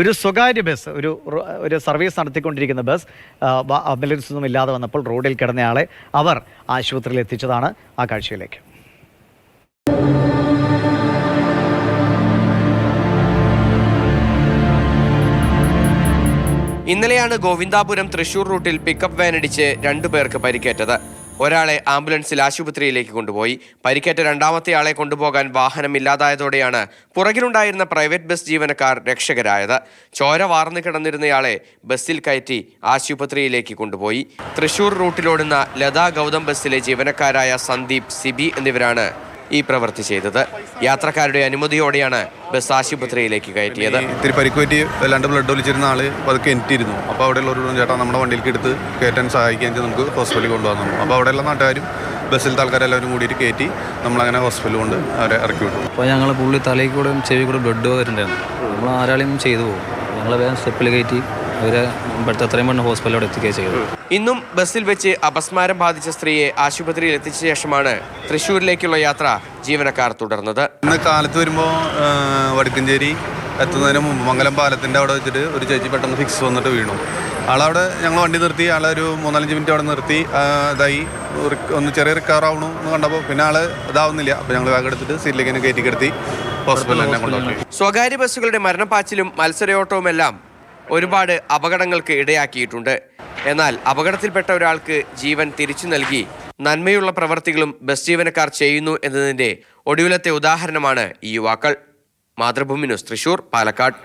ഒരു സ്വകാര്യ ബസ് ഒരു ഒരു സർവീസ് നടത്തിക്കൊണ്ടിരിക്കുന്ന ബസ് ആംബുലൻസ് ഒന്നും ഇല്ലാതെ വന്നപ്പോൾ റോഡിൽ കിടന്നയാളെ അവർ ആശുപത്രിയിൽ എത്തിച്ചതാണ് ആ കാഴ്ചയിലേക്ക്. ഇന്നലെയാണ് ഗോവിന്ദാപുരം തൃശൂർ റൂട്ടിൽ പിക്കപ്പ് വാനിടിച്ച് രണ്ടുപേർക്ക് പരിക്കേറ്റത്. ഒരാളെ ആംബുലൻസിൽ ആശുപത്രിയിലേക്ക് കൊണ്ടുപോയി. പരിക്കേറ്റ രണ്ടാമത്തെ ആളെ കൊണ്ടുപോകാൻ വാഹനമില്ലാതായതോടെയാണ് പുറകിലുണ്ടായിരുന്ന പ്രൈവറ്റ് ബസ് ജീവനക്കാർ രക്ഷകരായത്. ചോര വാർന്നു കിടന്നിരുന്നയാളെ ബസ്സിൽ കയറ്റി ആശുപത്രിയിലേക്ക് കൊണ്ടുപോയി. തൃശൂർ റൂട്ടിലോടുന്ന ലതാ ഗൗതം ബസ്സിലെ ജീവനക്കാരായ സന്ദീപ് സിബി എന്നിവരാണ് ഈ പ്രവൃത്തി ചെയ്തത്. യാത്രക്കാരുടെ അനുമതിയോടെയാണ് ബസ് ആശുപത്രിയിലേക്ക് കയറ്റിയത്. ഇത്തിരി പരിക്ക് പറ്റി വല്ലാണ്ട് ബ്ലഡ് ഒലിച്ചിരുന്ന ആൾ പതുക്കെ എനിറ്റിരുന്നു അപ്പോൾ ഒരു ചേട്ടാ നമ്മുടെ വണ്ടിയിലേക്ക് എടുത്ത് കയറ്റാൻ സഹായിക്കാൻ നമുക്ക് ഹോസ്പിറ്റലിൽ കൊണ്ടുവന്നു. അപ്പോൾ അവിടെയുള്ള നാട്ടുകാരും ബസ്സിലത്തെ ആൾക്കാരെല്ലാവരും കൂടിയിട്ട് കയറ്റി നമ്മളങ്ങനെ ഹോസ്പിറ്റലിൽ കൊണ്ട് അവരെ ഇറക്കി വിട്ടു. അപ്പോൾ ഞങ്ങൾ പുള്ളി തലയിൽ കൂടെ ചെവി കൂടെ ബ്ലഡ് വരുന്നുണ്ടായിരുന്നു നമ്മൾ ആരാളെയും ചെയ്തു പോകും ഞങ്ങൾ വേഗം സ്റ്റെപ്പിൽ കയറ്റി അവരെ ഇവിടുത്തെ എത്രയും പെണ്ണ് ഇന്നും ബസ്സിൽ വെച്ച് അപസ്മാരം ബാധിച്ച സ്ത്രീയെ ആശുപത്രിയിൽ എത്തിച്ച ശേഷമാണ് തൃശൂരിലേക്കുള്ള യാത്ര ജീവനക്കാർ തുടർന്നത്. ഇന്ന് കാലത്ത് വരുമ്പോൾ വടക്കഞ്ചേരി എത്തുന്നതിന് മുമ്പ് മംഗലം പാലത്തിന്റെ അവിടെ വെച്ചിട്ട് ഒരു ചേച്ചി പെട്ടെന്ന് ഫിക്സ് വന്നിട്ട് വീണു. ആളവിടെ ഞങ്ങൾ വണ്ടി നിർത്തി ആളെ ഒരു മൂന്നാലഞ്ച് മിനിറ്റ് അവിടെ നിർത്തി ഇതായി. ഒന്ന് ചെറിയ റിക്കവർ ആവണു എന്ന് കണ്ടപ്പോൾ പിന്നെ ആൾ ഇതാവുന്നില്ല. അപ്പോൾ ഞങ്ങൾ ബാഗ് എടുത്തിട്ട് സീറ്റിലേക്ക് തന്നെ കയറ്റി കിടത്തി ഹോസ്പിറ്റലിൽ തന്നെ കൊണ്ടുപോയി സ്വകാര്യ ബസ്സുകളുടെ മരണപ്പാച്ചിലും മത്സരയോട്ടവുമെല്ലാം ഒരുപാട് അപകടങ്ങൾക്ക് ഇടയാക്കിയിട്ടുണ്ട്. എന്നാൽ അപകടത്തിൽപ്പെട്ട ഒരാൾക്ക് ജീവൻ തിരിച്ചു നൽകി നന്മയുള്ള പ്രവർത്തികളും ബസ് ജീവനക്കാർ ചെയ്യുന്നു എന്നതിന്റെ ഒടുവിലത്തെ ഉദാഹരണമാണ് ഈ യുവാക്കൾ. മാതൃഭൂമി ന്യൂസ് തൃശൂർ പാലക്കാട്.